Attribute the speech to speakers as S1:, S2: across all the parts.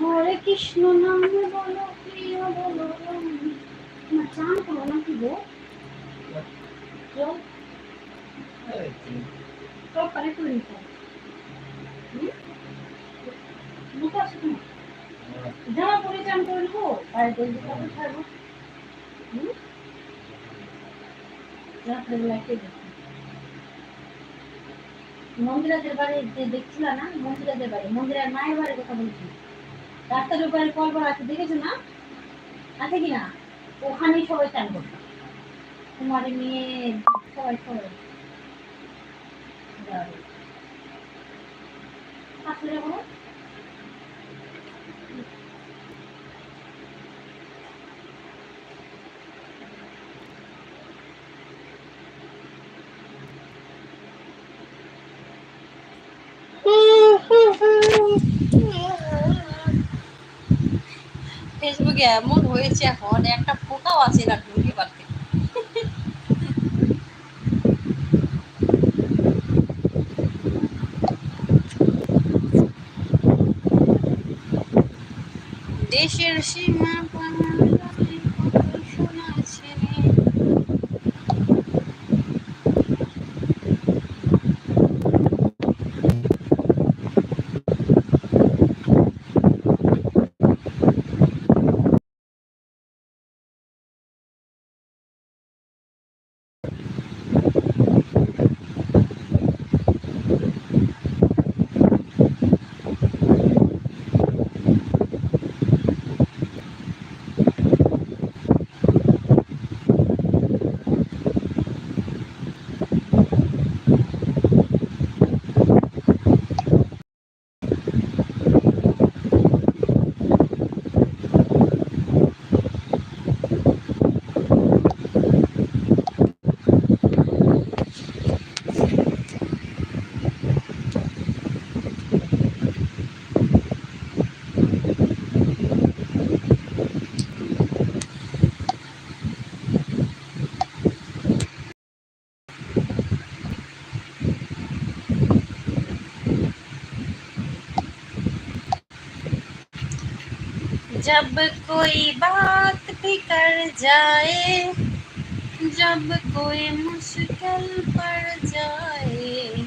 S1: হরে কৃষ্ণ নাম বলো, প্রিয় বলো তোমার চান করো গো? রাত্রেবেলা কে দেখবে মন্দিরাদের বাড়ি যে দেখছিল না মন্দিরাদের বাড়ি, মন্দিরার মায়ের বাড়ির কথা বলছি। রাস্তার উপরে কলবার আছে, দেখেছ না? আছে কিনা ওখানেই সবাই চান করতো তোমার মেয়ে সবাই সবাই। আসলে বলো।
S2: এমন হয়েছে এখন একটা পোকাও আছে না ঢুকে পারতে जब कोई बात बिगड़ जाए जब कोई मुश्किल पड़ जाए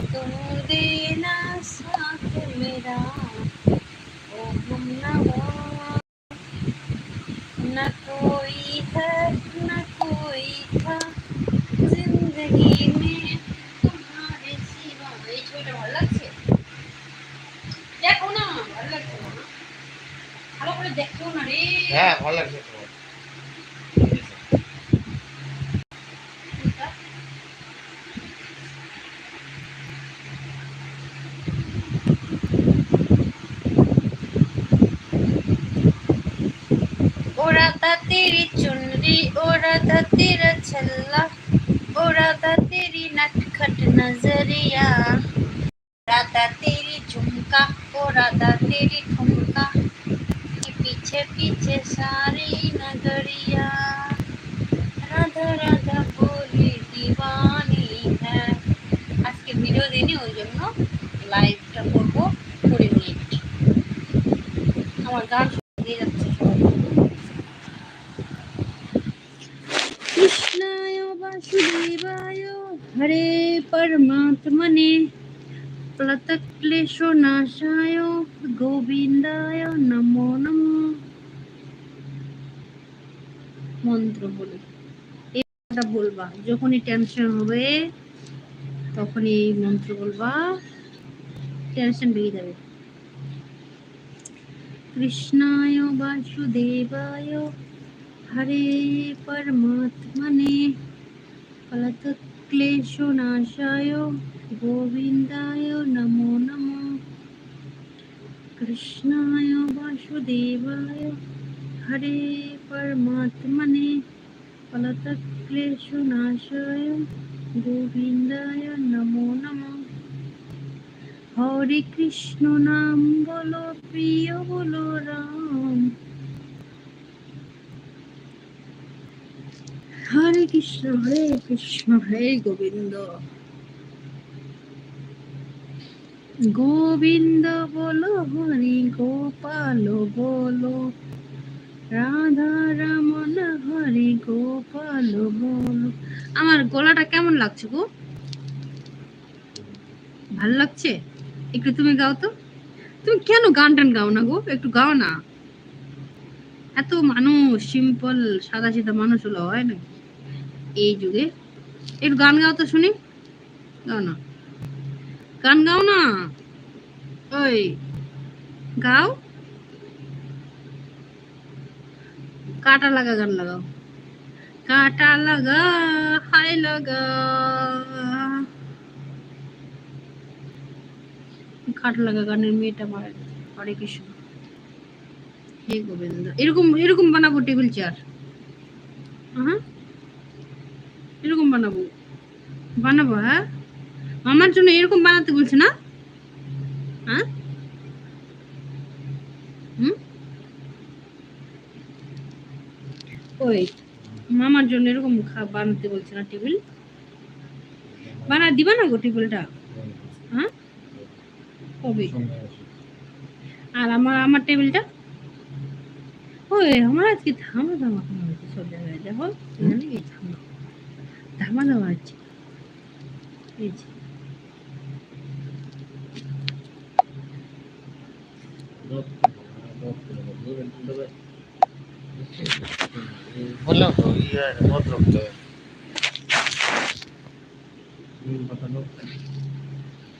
S2: तुम देना साथ मेरा ओ हम न हो न कोई है न कोई था जिंदगी में तुम्हारे सिवा छोटा लक्ष्य ভালো করে দেখো না রে
S3: হ্যাঁ ভালো লাগছে তো
S2: ओरा था तेरी चुनरी ओरा था तेरा छल्ला ओरा था तेरी नटखट नजरिया ओरा था तेरी झुमका ओरा था तेरी ठुमका कि पीछे पीछे सारी नगरिया राधा राधा बोली दीवानी है আজকে ভিডিও দিনই ওই জন্য লাইভটা করবো কুড়ি মিনিট আমার গান দিয়ে যাচ্ছে সবাই কৃষ্ণায় বাসুদেবায় হরে পরমাত্মনে প্লতক্লেশো নাশায় গোবিন্দায় নমো নমো মন্ত্র বলে। এটা বলবা, যখনই টেনশন হবে, তখনই এই মন্ত্র বলবা টেনশন বেরিয়ে যাবে। কৃষ্ণায় বাসুদেবায় হরে পরমাত্মনে ফলতক্লেশনাশায় গোবিন্দায় নমো নমো। কৃষ্ণায় বাসুদেবায় হরে পরমাত্মনে ফলতক্লেশনাশায় গোবিন্দায় নমো নমো হরে কৃষ্ণ নাম বলো প্রিয় বলো রাম হরে কৃষ্ণ হরে কৃষ্ণ হরে গোবিন্দ গোবিন্দ বলো হরি গোপাল বলো রাধা রমন, হরি গোপাল বলো। আমার গলাটা কেমন লাগছে গো? ভালো লাগছে? একটু তুমি গাও তো। তুমি কেন গান টান গাও না গো? একটু গাও না। এত মানুষ সিম্পল সাদা সিধা মানুষ হলো, হয় না? এই যুগে। একটু গান গাও তো শুনি। গাও না। গান গাও না? ওই, গাও। কাটা লাগা গান লাগাও। কাটা লাগা, হাই লাগা। কাটা লাগা গানের মেয়েটা মারা হরে কৃষ্ণ। হে গোবিন্দ, এরকম এরকম বানাবো টেবিল চেয়ার। হ্যাঁ এরকম বানাবো। বানাবো হ্যাঁ? মামার জন্য এরকম বানাতে বলছে না? হ্যাঁ? ওই মামার জন্য এরকম বানাতে বলছে না টেবিল? বানা, দিবা না গো টেবিলটা? হ্যাঁ? কবে? আর আমার আমার টেবিলটা? ওই, আমার আজকে ধামা ধামা হচ্ছে সব জায়গায় দেখো, এখানে এই ধামা। ধামা ধামা হচ্ছে এই যে।
S3: বললাম তো ইয়ে মত রাখতে হবে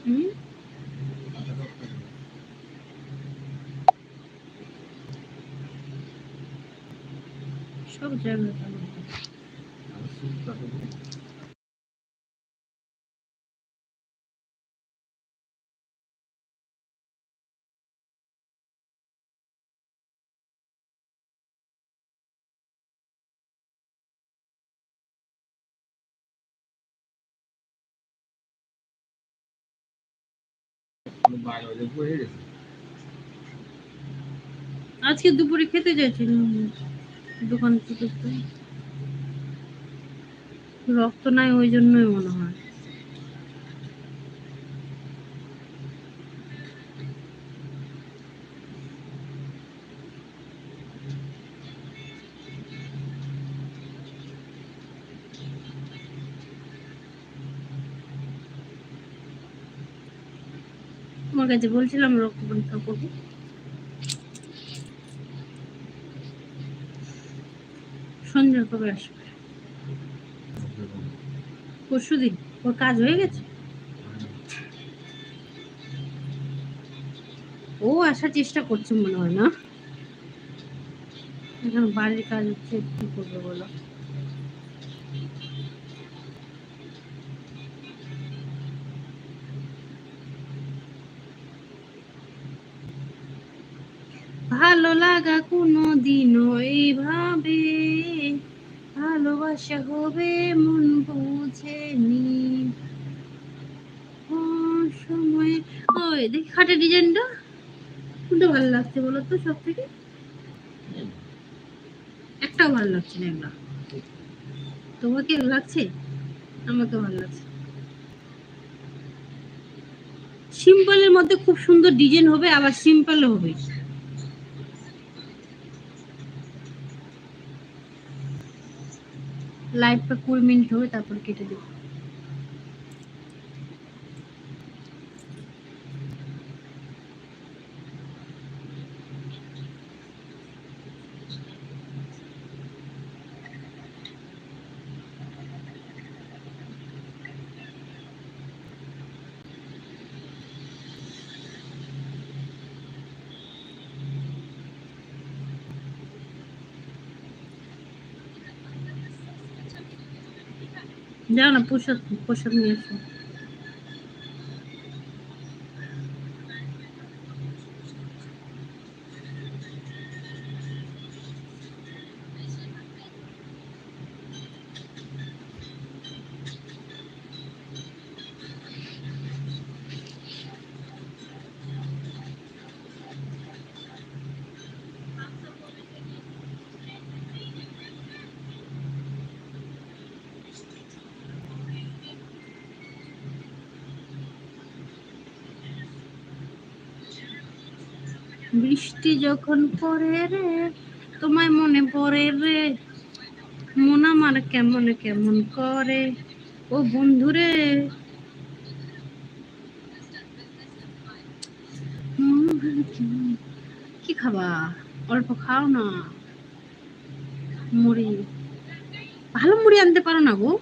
S2: হুম আজকে দুপুরে খেতে যাচ্ছিলাম দোকান থেকে রক্ত নাই ওই জন্যই মনে হয়। কাছে বলছিলাম, রক্ত পরীক্ষা করব। সন্ধ্যা কবে আসবে? পরশু দিন। ওর কাজ হয়ে গেছে? ও আসার চেষ্টা করছে মনে হয়, না? এখন বাড়ির কাজ হচ্ছে, কি করবে বলো? কোনো দিনও এইভাবে ভালোবাসা হবে মন বুঝেনি। সময় ওই দেখি খাটের ডিজাইনটা। কোনটা ভালো লাগছে বলো তো সব থেকে একটাও ভালো লাগছে না তোমাকে লাগছে? আমাকে ভালো লাগছে। সিম্পলের মধ্যে খুব সুন্দর ডিজাইন হবে, আবার সিম্পল হবে। লাইভটা কুড়ি মিনিট হবে তারপর কেটে দেবো। যাও না প্রসাদ প্রসাদ নিয়ে এসো বৃষ্টি যখন পড়ে রে, তোমায় মনে পড়ে রে। মন আমার কেমন কেমন করে, ও বন্ধুরে। কি খাবা? অল্প খাও না। মুড়ি। ভালো মুড়ি আনতে পারো না গো।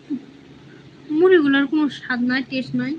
S2: মুড়িগুলোর কোনো স্বাদ নাই টেস্ট নাই।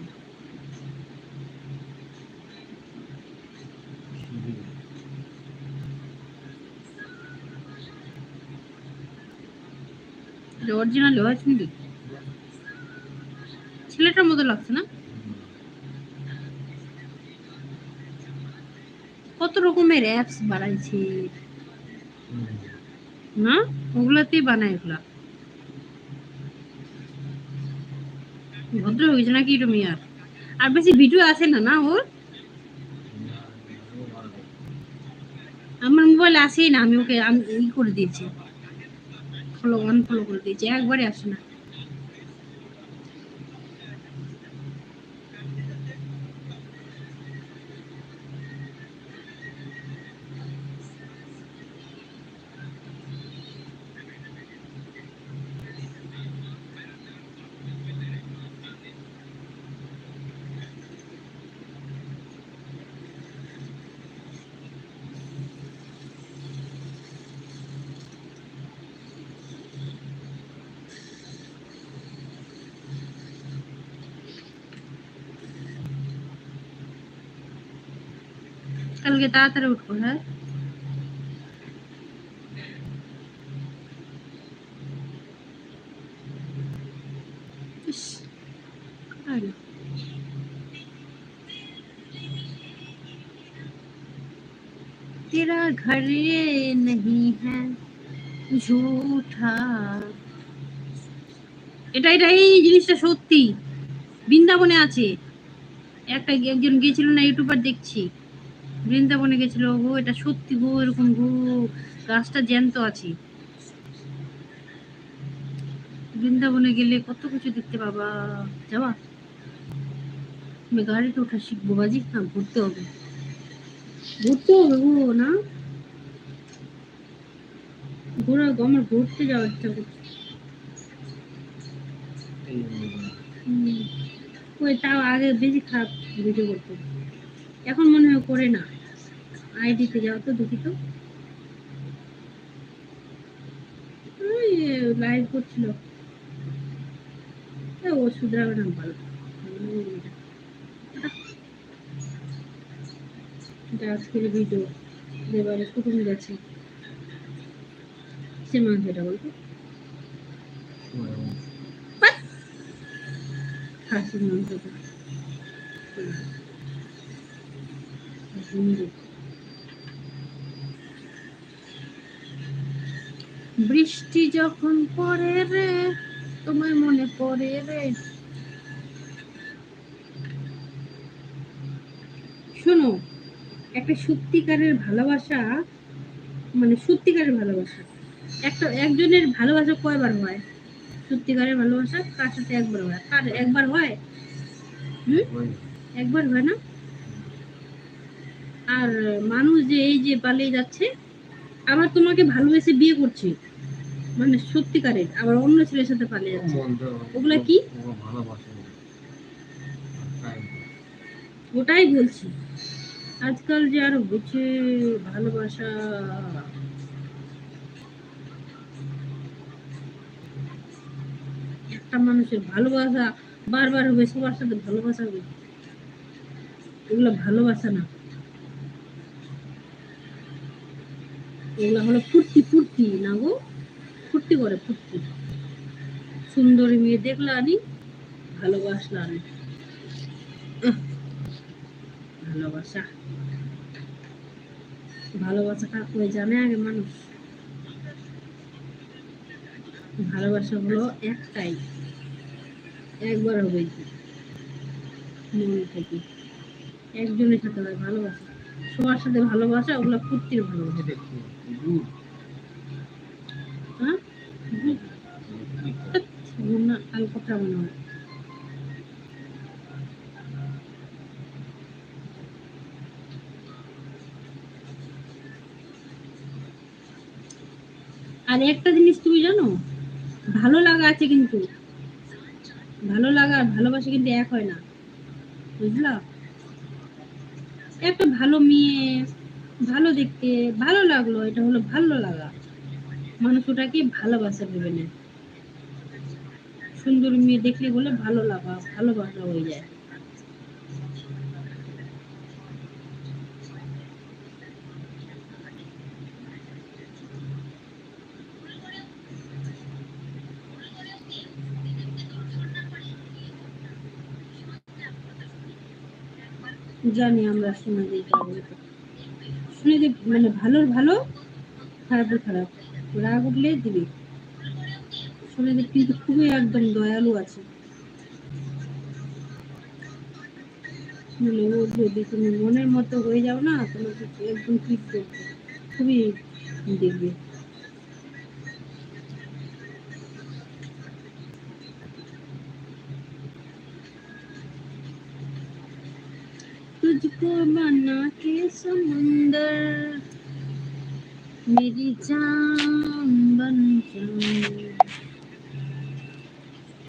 S2: অরিজিনাল হয় শুনবি ছেলেটার মতো লাগছে না? কত রকমের অ্যাপস বানাইছে। না? ওগুলাতেই বানায় এগুলা। ভদ্র হয়েছে নাকি তুমি আর? আর বেশি ভিডিও আছে না না ওর? আমার মোবাইল আসেই না, আমি ওকে ই করে দিয়েছি। ফলো আনফলো করে দিয়েছি একবারে আসে না। কালকে তাড়াতাড়ি উঠবো হ্যাঁ ইস, আর না। तेरा घर ये नहीं है झूठा এটা এটা এই জিনিসটা সত্যি বৃন্দাবনে আছে একটা একজন গিয়েছিল না ইউটিউবার দেখছি বৃন্দাবনে গেছিল গো এটা সত্যি গো এরকম গো গাছটা জ্যান্ত আছে। বৃন্দাবনে গেলে কত কিছু দেখতে পাবা। যাবা আমি গাড়িতে ওঠা শিখব বাজি। না ঘুরতে হবে। ঘুরতে হবে গো না? ঘোরা আমার ঘুরতে যাওয়ার ইচ্ছা করছে। ওই তাও আগে বেশি খারাপ ভিডিও করতো। এখন মনে হয় করে না। আইডিতে যাও তো দেখি তো। লাইভ করছিল। এ, ও শুধরাবে না ভালো। এটা আজকের ভিডিও এবারে কুটুম গেছে। সে মাছ এটা বলতো। খাসির মাংসটা বৃষ্টি যখন পড়ে রে তোমার মনে পড়ে রে। শোনো একটা সত্যিকারের ভালোবাসা মানে সত্যিকারের ভালোবাসা। একটা একজনের ভালোবাসা কয়বার হয়? সত্যিকারের ভালোবাসা কার সাথে একবার হয়? কার একবার হয়? হুম? একবার হয় না? আর মানুষ যে এই যে পালিয়ে যাচ্ছে আবার তোমাকে ভালোবেসে বিয়ে করছে। মানে সত্যিকারের আবার অন্য ছেলের সাথে পালিয়ে যাচ্ছে। ওগুলা কি? ওটাই বলছি। আজকাল যে আর হচ্ছে ভালোবাসা। একটা মানুষের ভালোবাসা বারবার হবে সবার সাথে ভালোবাসা হবে। এগুলো ভালোবাসা না। এগুলো হলো ফুর্তি ফুর্তি না গো? ফুর্তি করে, ফুর্তি। সুন্দরী মেয়ে দেখলা আনি ভালোবাসলা আনি ভালোবাসা। ভালোবাসা কাকে জানে আগে মানুষ। ভালোবাসা হলো একটাই। একবার হবে মন থেকে। একজনের সাথে ভালোবাসা। সবার সাথে ভালোবাসা, ওগুলো ফুর্তির ভালোবাসা। হয়? আর একটা জিনিস তুমি জানো? ভালো লাগা আছে কিন্তু। ভালো লাগা আর ভালোবাসা কিন্তু এক হয় না। বুঝলা? একটা ভালো মেয়ে, ভালো দেখতে, ভালো লাগল, এটা হলো ভালো লাগা। মানুষ ওটাকে ভালোবাসা ভেবে নেয়। সুন্দর মেয়ে দেখলে বলে ভালো লাগা, ভালোবাসা হয়ে যায়। জানি আমরা শুনে দিই শুনে দিই মানে ভালোর ভালো খারাপের খারাপ। রাগ উঠলে দিবি। শুনে দিই কিন্তু খুবই একদম দয়ালু আছে। মানে ও যদি তুমি মনের মতো হয়ে যাও না, তোমাকে একদম ঠিক করবে। খুবই দেখবে। मुझको बना के समुंदर। मेरी जान बन जाऊ